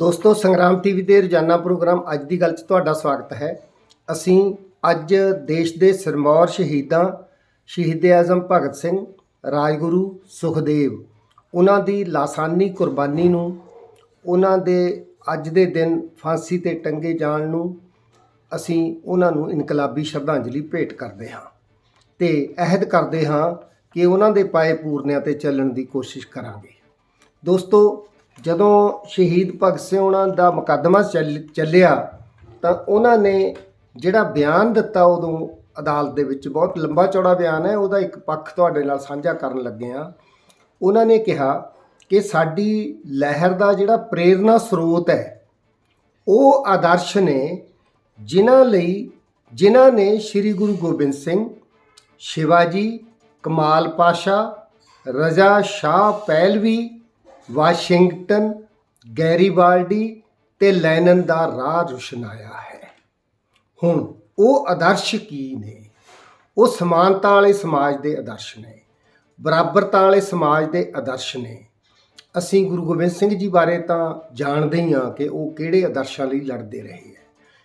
ਦੋਸਤੋ, ਸੰਗਰਾਮ ਟੀਵੀ ਦੇ ਰੋਜ਼ਾਨਾ ਪ੍ਰੋਗਰਾਮ ਅੱਜ ਦੀ ਗੱਲ 'ਚ ਤੁਹਾਡਾ ਸਵਾਗਤ ਹੈ। ਅਸੀਂ ਅੱਜ ਦੇਸ਼ ਦੇ ਸਿਰਮੌਰ ਸ਼ਹੀਦਾਂ, ਸ਼ਹੀਦ ਆਜ਼ਮ ਭਗਤ ਸਿੰਘ, ਰਾਜਗੁਰੂ ਸੁਖਦੇਵ, ਉਹਨਾਂ ਦੀ ਲਾਸਾਨੀ ਕੁਰਬਾਨੀ ਨੂੰ, ਉਹਨਾਂ ਦੇ ਅੱਜ ਦੇ ਦਿਨ ਫਾਂਸੀ ਤੇ ਟੰਗੇ ਜਾਣ ਨੂੰ, ਅਸੀਂ ਉਹਨਾਂ ਨੂੰ ਇਨਕਲਾਬੀ ਸ਼ਰਧਾਂਜਲੀ ਭੇਟ ਕਰਦੇ ਹਾਂ ਤੇ ਅਹਿਦ ਕਰਦੇ ਹਾਂ ਕਿ ਉਹਨਾਂ ਦੇ ਪਾਏ ਪੂਰਨਿਆਂ ਤੇ ਚੱਲਣ ਦੀ ਕੋਸ਼ਿਸ਼ ਕਰਾਂਗੇ। ਦੋਸਤੋ ਜਦੋਂ ਸ਼ਹੀਦ ਭਗਤ ਸਿੰਘ ਉਹਨਾਂ ਦਾ ਮੁਕੱਦਮਾ ਚੱਲ- ਚੱਲਿਆ ਤਾਂ ਉਹਨਾਂ ਨੇ ਜਿਹੜਾ ਬਿਆਨ ਦਿੱਤਾ ਉਦੋਂ ਅਦਾਲਤ ਦੇ ਵਿੱਚ, ਬਹੁਤ ਲੰਬਾ ਚੌੜਾ ਬਿਆਨ ਹੈ, ਉਹਦਾ ਇੱਕ ਪੱਖ ਤੁਹਾਡੇ ਨਾਲ ਸਾਂਝਾ ਕਰਨ ਲੱਗੇ ਆ ਉਹਨਾਂ ਨੇ ਕਿਹਾ ਕਿ ਸਾਡੀ ਲਹਿਰ ਦਾ ਜਿਹੜਾ ਪ੍ਰੇਰਣਾ ਸਰੋਤ ਹੈ, ਉਹ ਆਦਰਸ਼ ਨੇ ਜਿਨ੍ਹਾਂ ਲਈ, ਜਿਨ੍ਹਾਂ ਨੇ ਸ੍ਰੀ ਗੁਰੂ ਗੋਬਿੰਦ ਸਿੰਘ, ਸ਼ਿਵਾਜੀ, ਕਮਾਲ ਪਾਸ਼ਾ, ਰਜ਼ਾ ਸ਼ਾਹ ਪਹਿਲਵੀ ਵਾਸ਼ਿੰਗਟਨ, ਗੈਰੀਵਾਲਡੀ ਤੇ ਲੈਨਨ ਦਾ ਰਾਹ ਰੁਸ਼ਨਾਇਆ ਹੈ। ਹੁਣ ਉਹ ਆਦਰਸ਼ ਕੀ ਨੇ? ਉਹ ਸਮਾਨਤਾ ਵਾਲੇ ਸਮਾਜ ਦੇ ਆਦਰਸ਼ ਨੇ, ਬਰਾਬਰਤਾ ਵਾਲੇ ਸਮਾਜ ਦੇ ਆਦਰਸ਼ ਨੇ। ਅਸੀਂ ਗੁਰੂ ਗੋਬਿੰਦ ਸਿੰਘ ਜੀ ਬਾਰੇ ਤਾਂ ਜਾਣਦੇ ਹੀ ਹਾਂ ਕਿ ਉਹ ਕਿਹੜੇ ਆਦਰਸ਼ਾਂ ਲਈ ਲੜਦੇ ਰਹੇ ਹੈ।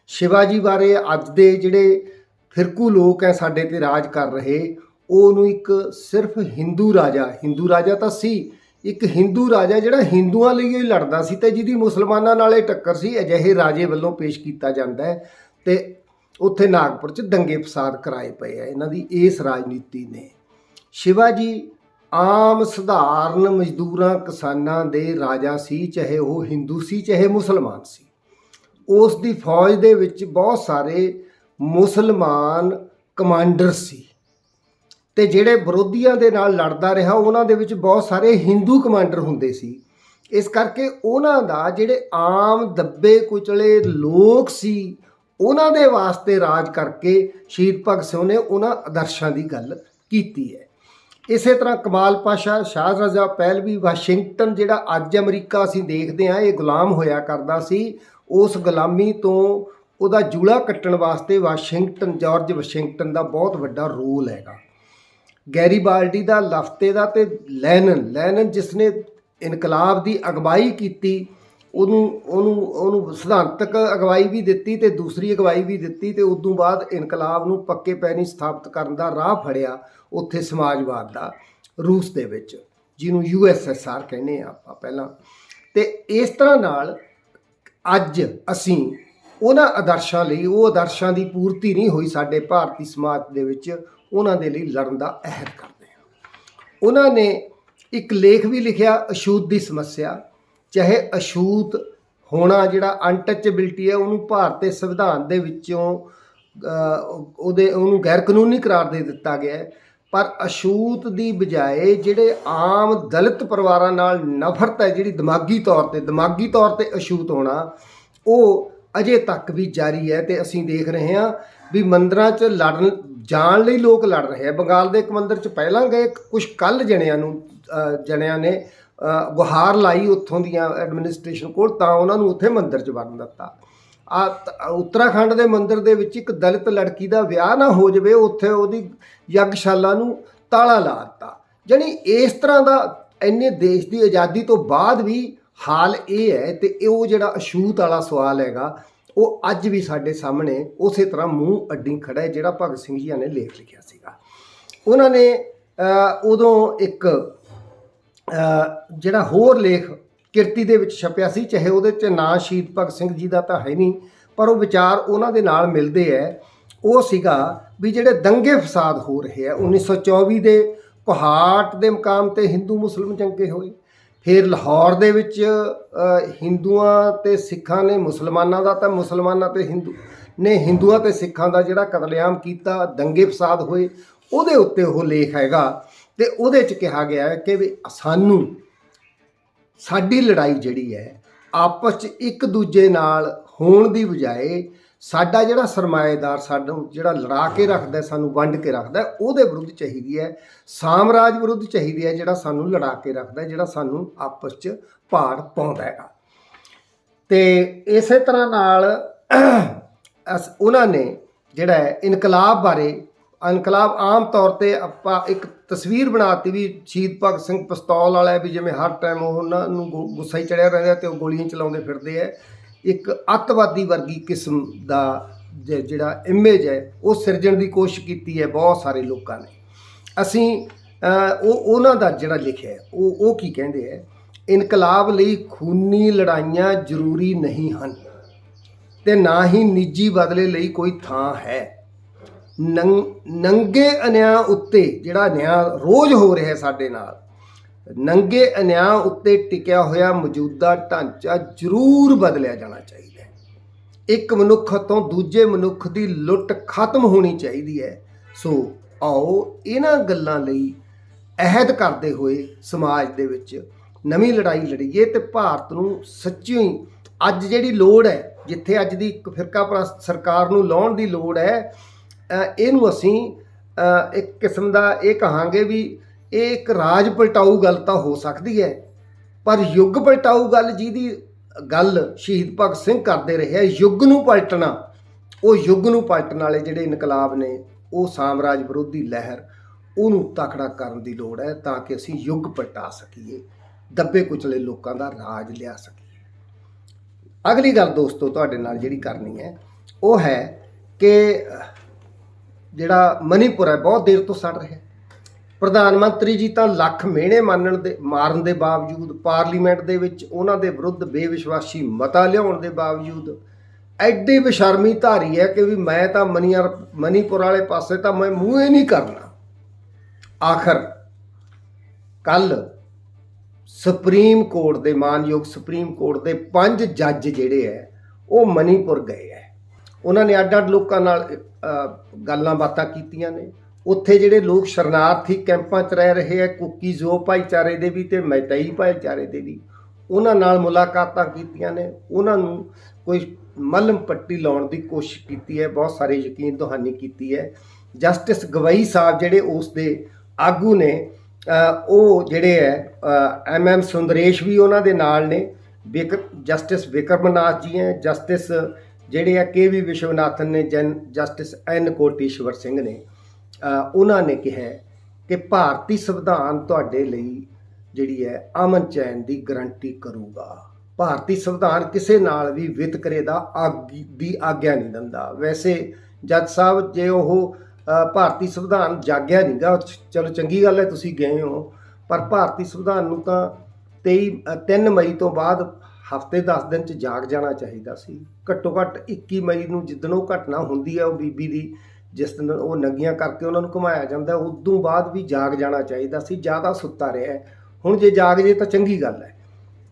ਸ਼ਿਵਾਜੀ ਬਾਰੇ ਅੱਜ ਦੇ ਜਿਹੜੇ ਫਿਰਕੂ ਲੋਕ ਹੈ ਸਾਡੇ ਤੇ ਰਾਜ ਕਰ ਰਹੇ, ਉਹਨੂੰ ਇੱਕ ਸਿਰਫ ਹਿੰਦੂ ਰਾਜਾ ਹਿੰਦੂ ਰਾਜਾ ਤਾਂ ਸੀ ਇੱਕ ਹਿੰਦੂ ਰਾਜਾ ਜਿਹੜਾ ਹਿੰਦੂਆਂ ਲਈ ਹੀ ਲੜਦਾ ਸੀ ਤੇ ਜਿਹਦੀ ਮੁਸਲਮਾਨਾਂ ਨਾਲ ਇਹ ਟੱਕਰ ਸੀ, ਅਜਿਹੇ ਰਾਜੇ ਵੱਲੋਂ ਪੇਸ਼ ਕੀਤਾ ਜਾਂਦਾ ਹੈ ਤੇ ਉੱਥੇ ਨਾਗਪੁਰ 'ਚ ਦੰਗੇ ਫਸਾਦ ਕਰਾਏ ਪਏ ਆ। ਇਹਨਾਂ ਦੀ ਇਸ ਰਾਜਨੀਤੀ ਨੇ। ਸ਼ਿਵਾਜੀ ਆਮ ਸਧਾਰਨ ਮਜ਼ਦੂਰਾਂ, ਕਿਸਾਨਾਂ ਦੇ ਰਾਜਾ ਸੀ, ਚਾਹੇ ਉਹ ਹਿੰਦੂ ਸੀ, ਚਾਹੇ ਮੁਸਲਮਾਨ ਸੀ। ਉਸ ਦੀ ਫੌਜ ਦੇ ਵਿੱਚ ਬਹੁਤ ਸਾਰੇ ਮੁਸਲਮਾਨ ਕਮਾਂਡਰ ਸੀ। ਤੇ ਜਿਹੜੇ ਵਿਰੋਧੀਆਂ ਦੇ ਨਾਲ ਲੜਦਾ ਰਿਹਾ, ਉਹਨਾਂ ਦੇ ਵਿੱਚ ਬਹੁਤ ਸਾਰੇ ਹਿੰਦੂ ਕਮਾਂਡਰ ਹੁੰਦੇ ਸੀ। ਇਸ ਕਰਕੇ ਉਹਨਾਂ ਦਾ ਜਿਹੜੇ ਆਮ ਦੱਬੇ ਕੁਚਲੇ ਲੋਕ ਸੀ, ਉਹਨਾਂ ਦੇ ਵਾਸਤੇ ਰਾਜ ਕਰਕੇ ਸ਼ਹੀਦ ਭਗਤ ਸਿੰਘ ਨੇ ਉਹਨਾਂ ਆਦਰਸ਼ਾਂ ਦੀ ਗੱਲ ਕੀਤੀ ਹੈ। ਇਸੇ ਤਰ੍ਹਾਂ ਕਮਾਲ ਪਾਸ਼ਾ ਸ਼ਾਹ ਰਜ਼ਾ ਪਹਿਲਵੀ ਵਾਸ਼ਿੰਗਟਨ, ਜਿਹੜਾ ਅੱਜ ਅਮਰੀਕਾ ਅਸੀਂ ਦੇਖਦੇ ਹਾਂ, ਇਹ ਗੁਲਾਮ ਹੋਇਆ ਕਰਦਾ ਸੀ, ਉਸ ਗੁਲਾਮੀ ਤੋਂ ਉਹਦਾ ਜੂਲਾ ਕੱਟਣ ਵਾਸਤੇ ਵਾਸ਼ਿੰਗਟਨ, ਜਾਰਜ ਵਾਸ਼ਿੰਗਟਨ ਦਾ ਬਹੁਤ ਵੱਡਾ ਰੋਲ ਹੈਗਾ। ਗੈਰੀਬਾਲਡੀ ਦਾ, ਲਫਤੇ ਦਾ ਤੇ ਲੈਨਨ ਲੈਨਨ ਜਿਸ ਨੇ ਇਨਕਲਾਬ ਦੀ ਅਗਵਾਈ ਕੀਤੀ, ਉਹਨੂੰ ਉਹਨੂੰ ਉਹਨੂੰ ਸਿਧਾਂਤਕ ਅਗਵਾਈ ਵੀ ਦਿੱਤੀ ਤੇ ਦੂਸਰੀ ਅਗਵਾਈ ਵੀ ਦਿੱਤੀ ਤੇ ਉਸ ਤੋਂ ਬਾਅਦ ਇਨਕਲਾਬ ਨੂੰ ਪੱਕੇ ਪੈਣੀ ਸਥਾਪਿਤ ਕਰਨ ਦਾ ਰਾਹ ਫੜਿਆ ਉੱਥੇ ਸਮਾਜਵਾਦ ਦਾ ਰੂਸ ਦੇ ਵਿੱਚ, ਜਿਹਨੂੰ ਯੂਐਸਐਸਆਰ ਕਹਿੰਦੇ ਆ ਆਪਾਂ ਪਹਿਲਾਂ। ਤੇ ਇਸ ਤਰ੍ਹਾਂ ਨਾਲ ਅੱਜ ਅਸੀਂ ਉਹਨਾਂ ਆਦਰਸ਼ਾਂ ਲਈ, ਉਹ ਆਦਰਸ਼ਾਂ ਦੀ ਪੂਰਤੀ ਨਹੀਂ ਹੋਈ ਸਾਡੇ ਭਾਰਤੀ ਸਮਾਜ ਦੇ ਵਿੱਚ ਉਹਨਾਂ ਦੇ ਲਈ ਲੜਨ ਦਾ ਅਹਿਦ ਕਰਦੇ ਹਾਂ। ਉਹਨਾਂ ਨੇ ਇੱਕ ਲੇਖ ਵੀ ਲਿਖਿਆ ਅਛੂਤ ਦੀ ਸਮੱਸਿਆ। ਚਾਹੇ ਅਛੂਤ ਹੋਣਾ ਜਿਹੜਾ ਅਨਟੱਚੇਬਿਲਟੀ ਹੈ, ਉਹਨੂੰ ਭਾਰਤੀ ਸੰਵਿਧਾਨ ਦੇ ਵਿੱਚੋਂ ਉਹਦੇ, ਉਹਨੂੰ ਗੈਰ ਕਾਨੂੰਨੀ ਕਰਾਰ ਦੇ ਦਿੱਤਾ ਗਿਆ ਹੈ। ਪਰ ਅਛੂਤ ਦੀ ਬਜਾਏ ਜਿਹੜੇ ਆਮ ਦਲਿਤ ਪਰਿਵਾਰਾਂ ਨਾਲ ਨਫ਼ਰਤ ਹੈ, ਜਿਹੜੀ ਦਿਮਾਗੀ ਤੌਰ ਤੇ, ਦਿਮਾਗੀ ਤੌਰ ਤੇ ਅਛੂਤ ਹੋਣਾ, ਉਹ ਅਜੇ ਤੱਕ ਵੀ ਜਾਰੀ ਹੈ ਤੇ ਅਸੀਂ ਦੇਖ ਰਹੇ ਹਾਂ ਵੀ ਮੰਦਰਾਂ 'ਚ ਲੜਨ, ਜਾਣ ਲਈ ਲੋਕ ਲੜ ਰਹੇ ਆ ਬੰਗਾਲ ਦੇ ਇੱਕ ਮੰਦਰ 'ਚ ਪਹਿਲਾਂ ਗਏ ਕੁਝ ਕੱਲ ਜਣਿਆਂ ਨੂੰ ਜਣਿਆਂ ਨੇ ਗੁਹਾਰ ਲਾਈ ਉੱਥੋਂ ਦੀਆਂ ਐਡਮਿਨਿਸਟ੍ਰੇਸ਼ਨ ਕੋਲ ਤਾਂ ਉਹਨਾਂ ਨੂੰ ਉੱਥੇ ਮੰਦਰ 'ਚ ਵੜਨ ਦਿੱਤਾ। ਆ ਉੱਤਰਾਖੰਡ ਦੇ ਮੰਦਰ ਦੇ ਵਿੱਚ ਇੱਕ ਦਲਿਤ ਲੜਕੀ ਦਾ ਵਿਆਹ ਨਾ ਹੋ ਜਾਵੇ, ਉੱਥੇ ਉਹਦੀ ਯੱਗਸ਼ਾਲਾ ਨੂੰ ਤਾਲਾ ਲਾ ਦਿੱਤਾ। ਜਾਣੀ ਇਸ ਤਰ੍ਹਾਂ ਦਾ ਇੰਨੇ ਦੇਸ਼ ਦੀ ਆਜ਼ਾਦੀ ਤੋਂ ਬਾਅਦ ਵੀ ਹਾਲ ਇਹ ਹੈ ਤੇ ਇਹ ਉਹ ਜਿਹੜਾ ਅਛੂਤ ਵਾਲਾ ਸਵਾਲ ਹੈਗਾ, ਉਹ ਅੱਜ ਵੀ ਸਾਡੇ ਸਾਹਮਣੇ ਉਸੇ ਤਰ੍ਹਾਂ ਮੂੰਹ ਅੱਡੀ ਖੜਾ ਹੈ ਜਿਹੜਾ ਭਗਤ ਸਿੰਘ ਜੀ ਨੇ ਲੇਖ ਲਿਖਿਆ ਸੀਗਾ। ਉਹਨਾਂ ਨੇ ਉਦੋਂ ਇੱਕ ਜਿਹੜਾ ਹੋਰ ਲੇਖ ਕਿਰਤੀ ਦੇ ਵਿੱਚ ਛਪਿਆ ਸੀ, ਚਾਹੇ ਉਹਦੇ 'ਚ ਨਾਂ ਸ਼ਹੀਦ ਭਗਤ ਸਿੰਘ ਜੀ ਦਾ ਤਾਂ ਹੈ ਨਹੀਂ, ਪਰ ਉਹ ਵਿਚਾਰ ਉਹਨਾਂ ਦੇ ਨਾਲ ਮਿਲਦੇ ਹੈ। ਉਹ ਸੀਗਾ ਵੀ ਜਿਹੜੇ ਦੰਗੇ ਫਸਾਦ ਹੋ ਰਹੇ ਆ 1924 ਦੇ ਕੁਹਾਟ ਦੇ ਮਕਾਮ ਤੇ ਹਿੰਦੂ ਮੁਸਲਮ ਚੰਗੇ ਹੋਏ। ਫਿਰ ਲਾਹੌਰ ਦੇ ਵਿੱਚ ਹਿੰਦੂਆਂ ਤੇ ਸਿੱਖਾਂ ਨੇ ਮੁਸਲਮਾਨਾਂ ਦਾ ਤਾਂ ਮੁਸਲਮਾਨਾਂ ਤੇ ਹਿੰਦੂ, ਨੇ ਹਿੰਦੂਆਂ ਤੇ ਸਿੱਖਾਂ ਦਾ ਜਿਹੜਾ ਕਤਲੇਆਮ ਕੀਤਾ, ਦੰਗੇ ਫਸਾਦ ਹੋਏ, ਉਹਦੇ ਉੱਤੇ ਉਹ ਲੇਖ ਹੈਗਾ ਤੇ ਉਹਦੇ 'ਚ ਕਿਹਾ ਗਿਆ ਹੈ ਕਿ ਵੀ ਸਾਨੂੰ, ਸਾਡੀ ਲੜਾਈ ਜਿਹੜੀ ਹੈ, ਆਪਸ 'ਚ ਇੱਕ ਦੂਜੇ ਨਾਲ ਹੋਣ ਦੀ ਬਜਾਏ ਸਾਡਾ ਜਿਹੜਾ ਸਰਮਾਏਦਾਰ ਸਾਨੂੰ ਜਿਹੜਾ ਲੜਾ ਕੇ ਰੱਖਦਾ ਸਾਨੂੰ ਵੰਡ ਕੇ ਰੱਖਦਾ ਉਹਦੇ ਵਿਰੁੱਧ ਚਾਹੀਦੀ ਹੈ, ਸਾਮਰਾਜ ਵਿਰੁੱਧ ਚਾਹੀਦੀ ਹੈ, ਜਿਹੜਾ ਸਾਨੂੰ ਲੜਾ ਕੇ ਰੱਖਦਾ ਜਿਹੜਾ ਸਾਨੂੰ ਆਪਸ 'ਚ ਪਾੜ ਪਾਉਂਦਾ ਹੈਗਾ। ਤੇ ਇਸੇ ਤਰ੍ਹਾਂ ਨਾਲ ਅਸ- ਉਹਨਾਂ ਨੇ ਜਿਹੜਾ ਇਨਕਲਾਬ ਬਾਰੇ, ਇਨਕਲਾਬ ਆਮ ਤੌਰ ਤੇ ਆਪਾਂ ਇੱਕ ਤਸਵੀਰ ਬਣਾਤੀ ਵੀ ਸ਼ਹੀਦ ਭਗਤ ਸਿੰਘ ਪਿਸਤੌਲ ਵਾਲਾ ਹੈ ਵੀ ਜਿਵੇਂ ਹਰ ਟਾਈਮ ਉਹਨਾਂ ਨੂੰ ਗੁ- ਗੁੱਸਾ ਹੀ ਚੜਿਆ ਰਹਿੰਦਾ ਤੇ ਉਹ ਗੋਲੀਆਂ ਚਲਾਉਂਦੇ ਫਿਰਦੇ ਹੈ। ਇੱਕ ਅੱਤਵਾਦੀ ਵਰਗੀ ਕਿਸਮ ਦਾ ਜ- ਜਿਹੜਾ ਇਮੇਜ ਹੈ, ਉਹ ਸਿਰਜਣ ਦੀ ਕੋਸ਼ਿਸ਼ ਕੀਤੀ ਹੈ ਬਹੁਤ ਸਾਰੇ ਲੋਕਾਂ ਨੇ। ਅਸੀਂ ਉਹ, ਉਹਨਾਂ ਦਾ ਜਿਹੜਾ ਲਿਖਿਆ ਉਹ ਉਹ ਕੀ ਕਹਿੰਦੇ ਹੈ? ਇਨਕਲਾਬ ਲਈ ਖੂਨੀ ਲੜਾਈਆਂ ਜ਼ਰੂਰੀ ਨਹੀਂ ਹਨ ਤੇ ਨਾ ਹੀ ਨਿੱਜੀ ਬਦਲੇ ਲਈ ਕੋਈ ਥਾਂ ਹੈ। ਨੰ- ਨੰਗੇ ਅਨਿਆਂ ਉੱਤੇ ਜਿਹੜਾ ਨਿਆਂ ਰੋਜ਼ ਹੋ ਰਿਹਾ ਸਾਡੇ ਨਾਲ ਨੰਗੇ ਅਨਿਆਂ ਉੱਤੇ ਟਿਕਿਆ ਹੋਇਆ ਮੌਜੂਦਾ ਢਾਂਚਾ ਜ਼ਰੂਰ ਬਦਲਿਆ ਜਾਣਾ ਚਾਹੀਦਾ ਹੈ। ਇੱਕ ਮਨੁੱਖ ਤੋਂ ਦੂਜੇ ਮਨੁੱਖ ਦੀ ਲੁੱਟ ਖਤਮ ਹੋਣੀ ਚਾਹੀਦੀ ਹੈ। ਸੋ ਆਓ ਇਹਨਾਂ ਗੱਲਾਂ ਲਈ ਅਹਿਦ ਕਰਦੇ ਹੋਏ ਸਮਾਜ ਦੇ ਵਿੱਚ ਨਵੀਂ ਲੜਾਈ ਲੜੀਏ ਤੇ ਭਾਰਤ ਨੂੰ ਸੱਚੀ ਹੀ ਅੱਜ ਜਿਹੜੀ ਲੋੜ ਹੈ, ਜਿੱਥੇ ਅੱਜ ਦੀ ਇੱਕ ਫਿਰਕਾ ਪ੍ਰਸਤ ਸਰਕਾਰ ਨੂੰ ਲਾਉਣ ਦੀ ਲੋੜ ਹੈ ਇਹਨੂੰ ਅਸੀਂ ਇੱਕ ਕਿਸਮ ਦਾ ਇਹ ਕਹਾਂਗੇ ਵੀ ਇਹ ਇੱਕ ਰਾਜ ਪਲਟਾਊ ਗੱਲ ਤਾਂ ਹੋ ਸਕਦੀ ਹੈ, ਪਰ ਯੁੱਗ ਪਲਟਾਊ ਗੱਲ ਜਿਹਦੀ ਗੱਲ ਸ਼ਹੀਦ ਭਗਤ ਸਿੰਘ ਕਰਦੇ ਰਹੇ ਆ, ਯੁੱਗ ਨੂੰ ਪਲਟਣਾ, ਉਹ ਯੁੱਗ ਨੂੰ ਪਲਟਣ ਵਾਲੇ ਜਿਹੜੇ ਇਨਕਲਾਬ ਨੇ, ਉਹ ਸਾਮਰਾਜ ਵਿਰੋਧੀ ਲਹਿਰ, ਉਹਨੂੰ ਤਕੜਾ ਕਰਨ ਦੀ ਲੋੜ ਹੈ ਤਾਂ ਕਿ ਅਸੀਂ ਯੁੱਗ ਪਲਟਾ ਸਕੀਏ, ਦੱਬੇ ਕੁਚਲੇ ਲੋਕਾਂ ਦਾ ਰਾਜ ਲਿਆ ਸਕੀਏ। ਅਗਲੀ ਗੱਲ ਦੋਸਤੋ ਤੁਹਾਡੇ ਨਾਲ ਜਿਹੜੀ ਕਰਨੀ ਹੈ, ਉਹ ਹੈ ਕਿ ਜਿਹੜਾ ਮਨੀਪੁਰ ਹੈ, ਬਹੁਤ ਦੇਰ ਤੋਂ ਸੜ ਰਿਹਾ। ਪ੍ਰਧਾਨ ਮੰਤਰੀ ਜੀ ਤਾਂ ਲੱਖ ਮਿਹਣੇ ਮੰਨਣ ਦੇ, ਮਾਰਨ ਦੇ ਬਾਵਜੂਦ, ਪਾਰਲੀਮੈਂਟ ਦੇ ਵਿੱਚ ਉਹਨਾਂ ਦੇ ਵਿਰੁੱਧ ਬੇਵਿਸ਼ਵਾਸੀ ਮਤਾ ਲਿਆਉਣ ਦੇ ਬਾਵਜੂਦ ਐਡੀ ਬੇਸ਼ਰਮੀ ਧਾਰੀ ਹੈ ਕਿ ਵੀ ਮੈਂ ਤਾਂ ਮਨੀਅਰ ਮਨੀਪੁਰ ਵਾਲੇ ਪਾਸੇ ਤਾਂ ਮੈਂ ਮੂੰਹ ਹੀ ਨਹੀਂ ਕਰਨਾ। ਆਖਰ ਕੱਲ ਸੁਪਰੀਮ ਕੋਰਟ ਦੇ, ਮਾਨਯੋਗ ਸੁਪਰੀਮ ਕੋਰਟ ਦੇ ਪੰਜ ਜੱਜ ਜਿਹੜੇ ਹੈ, ਉਹ ਮਨੀਪੁਰ ਗਏ ਹੈ। ਉਹਨਾਂ ਨੇ ਅੱਡ-ਅੱਡ ਲੋਕਾਂ ਨਾਲ ਗੱਲਾਂ ਬਾਤਾਂ ਕੀਤੀਆਂ ਨੇ। ਉੱਥੇ ਜਿਹੜੇ ਲੋਕ ਸ਼ਰਨਾਰਥੀ ਕੈਂਪਾਂ 'ਚ ਰਹਿ ਰਹੇ ਹੈ ਕੁਕੀਜ਼ੋ ਭਾਈਚਾਰੇ ਦੇ ਵੀ ਤੇ ਮੈਤਈ ਭਾਈਚਾਰੇ ਦੇ ਵੀ, ਉਹਨਾਂ ਨਾਲ ਮੁਲਾਕਾਤਾਂ ਕੀਤੀਆਂ ਨੇ, ਉਹਨਾਂ ਨੂੰ ਕੋਈ ਮਲਮ ਪੱਟੀ ਲਾਉਣ ਦੀ ਕੋਸ਼ਿਸ਼ ਕੀਤੀ ਹੈ, ਬਹੁਤ ਸਾਰੇ ਯਕੀਨ ਦੁਹਾਨੀ ਕੀਤੀ ਹੈ। ਜਸਟਿਸ ਗਵਈ ਸਾਹਿਬ ਜਿਹੜੇ ਉਸ ਦੇ ਆਗੂ ਨੇ ਉਹ ਜਿਹੜੇ ਹੈ ਐਮ ਐਮ ਸੁੰਦਰੇਸ਼ ਵੀ ਉਹਨਾਂ ਦੇ ਨਾਲ ਨੇ, ਵਿਕ, ਜਸਟਿਸ ਵਿਕਰਮਨਾਥ ਜੀ ਹੈ, ਜਸਟਿਸ ਜਿਹੜੇ ਆ ਕੇ ਵੀ ਵਿਸ਼ਵਨਾਥਨ ਨੇ, ਜਨ, ਜਸਟਿਸ ਐਨ ਕੋਟੀਸ਼ਵਰ ਸਿੰਘ ਨੇ। ਉਹਨਾਂ ਨੇ ਕਿਹਾ ਕਿ ਭਾਰਤੀ ਸੰਵਿਧਾਨ ਤੁਹਾਡੇ ਲਈ ਜਿਹੜੀ ਹੈ ਅਮਨ ਚੈਨ ਦੀ ਗਰੰਟੀ ਕਰੂਗਾ। ਭਾਰਤੀ ਸੰਵਿਧਾਨ ਕਿਸੇ ਨਾਲ ਵੀ ਵਿਤਕਰੇ ਦਾ ਆਗ- ਦੀ ਆਗਿਆ ਨਹੀਂ ਦਿੰਦਾ। ਵੈਸੇ ਜੱਜ ਸਾਹਿਬ ਜੇ ਉਹ ਭਾਰਤੀ ਸੰਵਿਧਾਨ ਜਾਗਿਆ ਨਹੀਂਗਾ ਚਲੋ ਚੰਗੀ ਗੱਲ ਹੈ ਤੁਸੀਂ ਗਏ ਹੋ ਪਰ ਭਾਰਤੀ ਸੰਵਿਧਾਨ ਨੂੰ ਤਾਂ 23 ਅ, 3 ਮਈ ਤੋਂ ਬਾਅਦ ਹਫ਼ਤੇ 10 ਦਿਨ ਚ ਜਾਗ ਜਾਣਾ ਚਾਹੀਦਾ ਸੀ। ਘੱਟੋ ਘੱਟ 21 ਮਈ ਨੂੰ ਜਿੱਦਣ ਉਹ ਘਟਨਾ ਹੁੰਦੀ ਹੈ ਉਹ ਬੀਬੀ ਦੀ ਜਿਸ ਦਿਨ ਉਹ ਨੰਗੀਆਂ ਕਰਕੇ ਉਹਨਾਂ ਨੂੰ ਘੁਮਾਇਆ ਜਾਂਦਾ, ਉਦੋਂ ਬਾਅਦ ਵੀ ਜਾਗ ਜਾਣਾ ਚਾਹੀਦਾ ਸੀ, ਜ਼ਿਆਦਾ ਸੁੱਤਾ ਰਿਹਾ ਹੁਣ ਜੇ ਜਾਗ ਜੇ ਤਾਂ ਚੰਗੀ ਗੱਲ ਹੈ।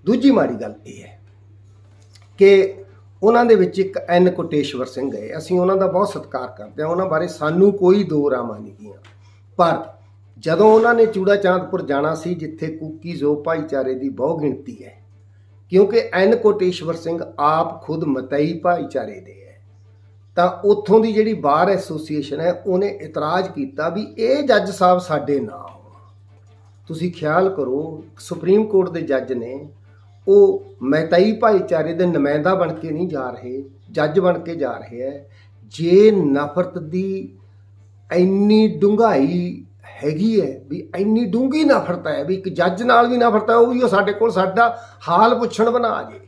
ਦੂਜੀ ਮਾੜੀ ਗੱਲ ਇਹ ਹੈ ਕਿ ਉਹਨਾਂ ਦੇ ਵਿੱਚ ਇੱਕ ਐਨ ਕੋਟੇਸ਼ਵਰ ਸਿੰਘ ਹੈ। ਅਸੀਂ ਉਹਨਾਂ ਦਾ ਬਹੁਤ ਸਤਿਕਾਰ ਕਰਦੇ ਹਾਂ। ਉਹਨਾਂ ਬਾਰੇ ਸਾਨੂੰ ਕੋਈ ਦੋ ਰਾਮਾਂ ਨਹੀਂ ਗੀਆਂ ਪਰ ਜਦੋਂ ਉਹਨਾਂ ਨੇ ਚੂੜਾ ਚਾਂਦਪੁਰ ਜਾਣਾ ਸੀ, ਜਿੱਥੇ ਕੁੱਕੀ ਜ਼ੋ ਭਾਈਚਾਰੇ ਦੀ ਬਹੁ ਗਿਣਤੀ ਹੈ, ਕਿਉਂਕਿ ਐਨ ਕੋਟੇਸ਼ਵਰ ਸਿੰਘ ਆਪ ਖੁਦ ਮਤਈ ਭਾਈਚਾਰੇ ਦੇ ਤਾਂ ਉੱਥੋਂ ਦੀ ਜਿਹੜੀ ਬਾਰ ਐਸੋਸੀਏਸ਼ਨ ਹੈ, ਉਹਨੇ ਇਤਰਾਜ਼ ਕੀਤਾ ਵੀ ਇਹ ਜੱਜ ਸਾਹਿਬ ਸਾਡੇ ਨਾ ਹੋਣ ਤੁਸੀਂ ਖਿਆਲ ਕਰੋ, ਸੁਪਰੀਮ ਕੋਰਟ ਦੇ ਜੱਜ ਨੇ ਉਹ ਮਹਿਤਾਈ ਭਾਈਚਾਰੇ ਦੇ ਨੁਮਾਇੰਦਾ ਬਣ ਕੇ ਨਹੀਂ ਜਾ ਰਹੇ, ਜੱਜ ਬਣ ਕੇ ਜਾ ਰਹੇ ਹੈ। ਜੇ ਨਫ਼ਰਤ ਦੀ ਇੰਨੀ ਡੂੰਘਾਈ ਹੈਗੀ ਹੈ ਵੀ ਇੰਨੀ ਡੂੰਘੀ ਨਫ਼ਰਤ ਹੈ ਵੀ ਇੱਕ ਜੱਜ ਨਾਲ ਵੀ ਨਫ਼ਰਤ ਹੈ, ਉਹ ਵੀ ਉਹ ਸਾਡੇ ਕੋਲ ਸਾਡਾ ਹਾਲ ਪੁੱਛਣ ਬਣਾ ਜੇ,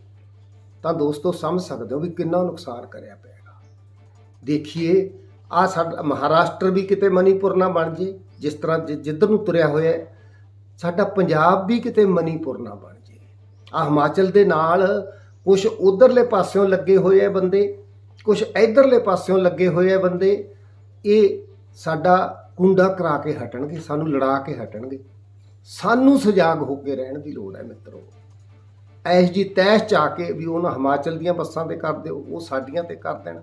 ਤਾਂ ਦੋਸਤੋ ਸਮਝ ਸਕਦੇ ਹੋ ਵੀ ਕਿੰਨਾ ਨੁਕਸਾਨ ਕਰਿਆ ਪਿਆ। ਦੇਖੀਏ ਆ ਸਾਡਾ, ਮਹਾਰਾਸ਼ਟਰ ਵੀ ਕਿਤੇ ਮਨੀਪੁਰ ਨਾ ਬਣ ਜੇ, ਜਿਸ ਤਰ੍ਹਾਂ ਜਿ- ਜਿੱਧਰ ਨੂੰ ਤੁਰਿਆ ਹੋਇਆ ਸਾਡਾ ਪੰਜਾਬ ਵੀ ਕਿਤੇ ਮਨੀਪੁਰ ਨਾ ਬਣ ਜੇ। ਆ ਹਿਮਾਚਲ ਦੇ ਨਾਲ ਕੁਝ ਉਧਰਲੇ ਪਾਸਿਓਂ ਲੱਗੇ ਹੋਏ ਆ ਬੰਦੇ ਕੁਝ ਇਧਰਲੇ ਪਾਸਿਓਂ ਲੱਗੇ ਹੋਏ ਆ ਬੰਦੇ, ਇਹ ਸਾਡਾ ਕੁੰਡਾ ਕਰਾ ਕੇ ਹਟਣਗੇ, ਸਾਨੂੰ ਲੜਾ ਕੇ ਹਟਣਗੇ। ਸਾਨੂੰ ਸਜਾਗ ਹੋ ਕੇ ਰਹਿਣ ਦੀ ਲੋੜ ਹੈ ਮਿੱਤਰੋ। ਐਸ ਜੀ ਤੈਸ਼ ਚ ਆ ਕੇ ਵੀ ਉਹਨਾਂ ਹਿਮਾਚਲ ਦੀਆਂ ਬੱਸਾਂ ਤੇ ਕਰ ਦਿਓ, ਉਹ ਸਾਡੀਆਂ ਤੇ ਕਰ ਦੇਣ।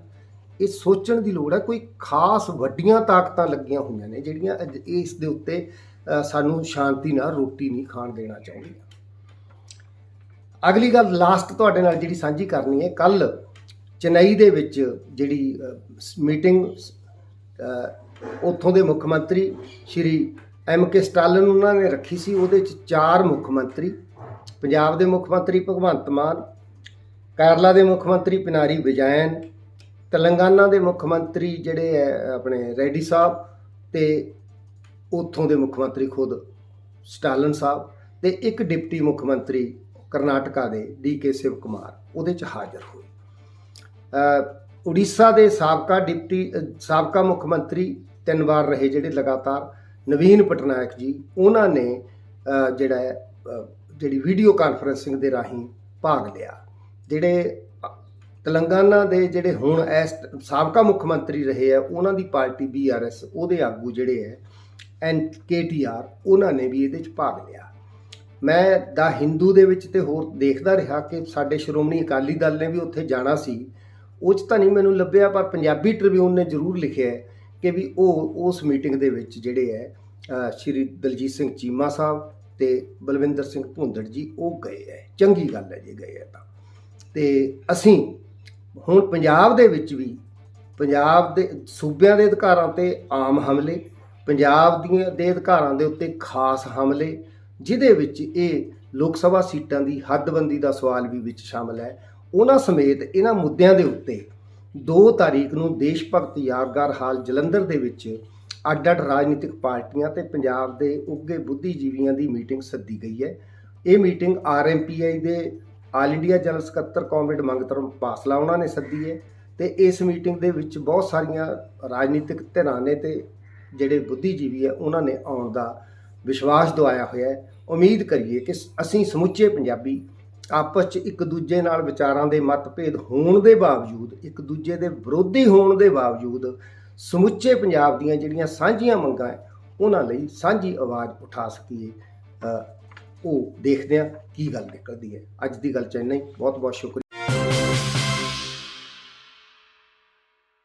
ਇਹ ਸੋਚਣ ਦੀ ਲੋੜ ਹੈ, ਕੋਈ ਖਾਸ ਵੱਡੀਆਂ ਤਾਕਤਾਂ ਲੱਗੀਆਂ ਹੋਈਆਂ ਨੇ ਜਿਹੜੀਆਂ ਅੱਜ ਇਸ ਦੇ ਉੱਤੇ ਸਾਨੂੰ ਸ਼ਾਂਤੀ ਨਾਲ ਰੋਟੀ ਨਹੀਂ ਖਾਣ ਦੇਣਾ ਚਾਹੁੰਦੀਆਂ। ਅਗਲੀ ਗੱਲ ਲਾਸਟ ਤੁਹਾਡੇ ਨਾਲ ਜਿਹੜੀ ਸਾਂਝੀ ਕਰਨੀ ਹੈ, ਕੱਲ ਚੇਨਈ ਦੇ ਵਿੱਚ ਜਿਹੜੀ ਮੀਟਿੰਗ ਉੱਥੋਂ ਦੇ ਮੁੱਖ ਮੰਤਰੀ ਸ਼੍ਰੀ ਐਮ ਕੇ ਸਟਾਲਿਨ ਉਹਨਾਂ ਨੇ ਰੱਖੀ ਸੀ, ਉਹਦੇ ਚ ਚਾਰ ਮੁੱਖ ਮੰਤਰੀ, ਪੰਜਾਬ ਦੇ ਮੁੱਖ ਮੰਤਰੀ ਭਗਵੰਤ ਮਾਨ, ਕੇਰਲਾ ਦੇ ਮੁੱਖ ਮੰਤਰੀ ਪਿਨਾਰੀ ਵਿਜੈਨ ਤੇਲੰਗਾਨਾ ਦੇ ਮੁੱਖ ਮੰਤਰੀ ਜਿਹੜੇ ਹੈ ਆਪਣੇ ਰੈਡੀ ਸਾਹਿਬ ਤੇ ਉੱਥੋਂ ਦੇ ਮੁੱਖ ਮੰਤਰੀ ਖੁਦ ਸਟਾਲਨ ਸਾਹਿਬ ਤੇ ਇੱਕ ਡਿਪਟੀ ਮੁੱਖ ਮੰਤਰੀ ਕਰਨਾਟਕਾ ਦੇ ਡੀ ਕੇ ਸ਼ਿਵ ਕੁਮਾਰ ਉਹਦੇ ਚ ਹਾਜ਼ਰ ਹੋਏ। ਉੜੀਸਾ ਦੇ ਸਾਬਕਾ ਡਿਪਟੀ ਸਾਬਕਾ ਮੁੱਖ ਮੰਤਰੀ ਤਿੰਨ ਵਾਰ ਰਹੇ ਜਿਹੜੇ ਲਗਾਤਾਰ ਨਵੀਨ ਪਟਨਾਇਕ ਜੀ ਉਹਨਾਂ ਨੇ ਜਿਹੜਾ ਹੈ, ਜਿਹੜੀ ਵੀਡੀਓ ਕਾਨਫਰੈਂਸਿੰਗ ਦੇ ਰਾਹੀਂ ਭਾਗ ਲਿਆ। ਜਿਹੜੇ ਤੇਲੰਗਾਨਾ ਦੇ ਜਿਹੜੇ ਹੁਣ ਇਸ ਸਾਬਕਾ ਮੁੱਖ ਮੰਤਰੀ ਰਹੇ ਆ, ਉਹਨਾਂ ਦੀ ਪਾਰਟੀ ਬੀਆਰਐਸ ਉਹਦੇ ਆਗੂ ਜਿਹੜੇ ਹੈ ਐਨ ਕੇਟੀਆਰ ਉਹਨਾਂ ਨੇ ਵੀ ਇਹਦੇ ਚ ਭਾਗ ਲਿਆ। ਮੈਂ ਦਾ ਹਿੰਦੂ ਦੇ ਵਿੱਚ ਤੇ ਹੋਰ ਦੇਖਦਾ ਰਿਹਾ ਕਿ ਸਾਡੇ ਸ਼੍ਰੋਮਣੀ ਅਕਾਲੀ ਦਲ ਨੇ ਵੀ ਉੱਥੇ ਜਾਣਾ ਸੀ। ਉਹ 'ਚ ਤਾਂ ਨਹੀਂ ਮੈਨੂੰ ਲੱਭਿਆ, ਪਰ ਪੰਜਾਬੀ ਟ੍ਰਿਬਿਊਨ ਨੇ ਜ਼ਰੂਰ ਲਿਖਿਆ ਕਿ ਵੀ ਉਹ ਉਸ ਮੀਟਿੰਗ ਦੇ ਵਿੱਚ ਜਿਹੜੇ ਹੈ ਸ਼੍ਰੀ ਦਲਜੀਤ ਸਿੰਘ ਚੀਮਾ ਸਾਹਿਬ ਤੇ ਬਲਵਿੰਦਰ ਸਿੰਘ ਭੁੰਦੜ ਜੀ, ਉਹ ਗਏ ਹੈ ਚੰਗੀ ਗੱਲ ਹੈ ਜੇ ਗਏ ਹੈ ਤਾਂ। ਤੇ ਅਸੀਂ ਹੁਣ ਪੰਜਾਬ ਦੇ ਵਿੱਚ ਵੀ, ਪੰਜਾਬ ਦੇ ਸੂਬਿਆਂ ਦੇ ਅਧਿਕਾਰਾਂ ਤੇ ਆਮ ਹਮਲੇ, ਪੰਜਾਬ ਦੀਆਂ ਦੇ ਅਧਿਕਾਰਾਂ ਦੇ ਉੱਤੇ ਖਾਸ ਹਮਲੇ, ਜਿਹਦੇ ਵਿੱਚ ਇਹ ਲੋਕ ਸਭਾ ਸੀਟਾਂ ਦੀ ਹੱਦਬੰਦੀ ਦਾ ਸਵਾਲ ਵੀ ਵਿੱਚ ਸ਼ਾਮਲ ਹੈ। ਉਹਨਾਂ ਸਮੇਤ ਇਹਨਾਂ ਮੁੱਦਿਆਂ ਦੇ ਉੱਤੇ 2 ਤਾਰੀਖ ਨੂੰ ਦੇਸ਼ ਭਗਤ ਯਾਦਗਾਰ ਹਾਲ ਜਲੰਧਰ ਦੇ ਵਿੱਚ ਅੱਡ-ਅੱਡ ਰਾਜਨੀਤਿਕ ਪਾਰਟੀਆਂ ਤੇ ਪੰਜਾਬ ਦੇ ਉੱਗੇ ਬੁੱਧੀਜੀਵੀਆਂ ਦੀ ਮੀਟਿੰਗ ਸੱਦੀ ਗਈ ਹੈ। ਇਹ ਮੀਟਿੰਗ ਆਰਐਮਪੀਆਈ ਦੇ ਆਲ ਇੰਡੀਆ ਜਨਰਲ ਸਕੱਤਰ ਕਾਮਰੇਡ ਮੰਗਤਰਮ ਪਾਸਲਾ ਉਹਨਾਂ ਨੇ ਸੱਦੀ ਹੈ ਤੇ ਇਸ ਮੀਟਿੰਗ ਦੇ ਵਿੱਚ ਬਹੁਤ ਸਾਰੀਆਂ ਰਾਜਨੀਤਿਕ ਧਿਰਾਂ ਨੇ ਤੇ ਜਿਹੜੇ ਬੁੱਧੀਜੀਵੀ ਹੈ ਉਹਨਾਂ ਨੇ ਆਉਣ ਦਾ ਵਿਸ਼ਵਾਸ ਦਵਾਇਆ ਹੋਇਆ ਹੈ। ਉਮੀਦ ਕਰੀਏ ਕਿ ਅਸੀਂ ਸਮੁੱਚੇ ਪੰਜਾਬੀ ਆਪਸ 'ਚ ਇੱਕ ਦੂਜੇ ਨਾਲ ਵਿਚਾਰਾਂ ਦੇ ਮਤਭੇਦ ਹੋਣ ਦੇ ਬਾਵਜੂਦ, ਇੱਕ ਦੂਜੇ ਦੇ ਵਿਰੋਧੀ ਹੋਣ ਦੇ ਬਾਵਜੂਦ ਸਮੁੱਚੇ ਪੰਜਾਬ ਦੀਆਂ ਜਿਹੜੀਆਂ ਸਾਂਝੀਆਂ ਮੰਗਾਂ ਉਹਨਾਂ ਲਈ ਸਾਂਝੀ ਆਵਾਜ਼ ਉਠਾ ਸਕੀਏ। ਉਹ ਦੇਖਦੇ ਹਾਂ ਕੀ ਗੱਲ ਨਿਕਲਦੀ ਹੈ। ਅੱਜ ਦੀ ਗੱਲ ਚ ਇੰਨਾ ਹੀ। ਬਹੁਤ ਬਹੁਤ ਸ਼ੁਕਰੀਆ।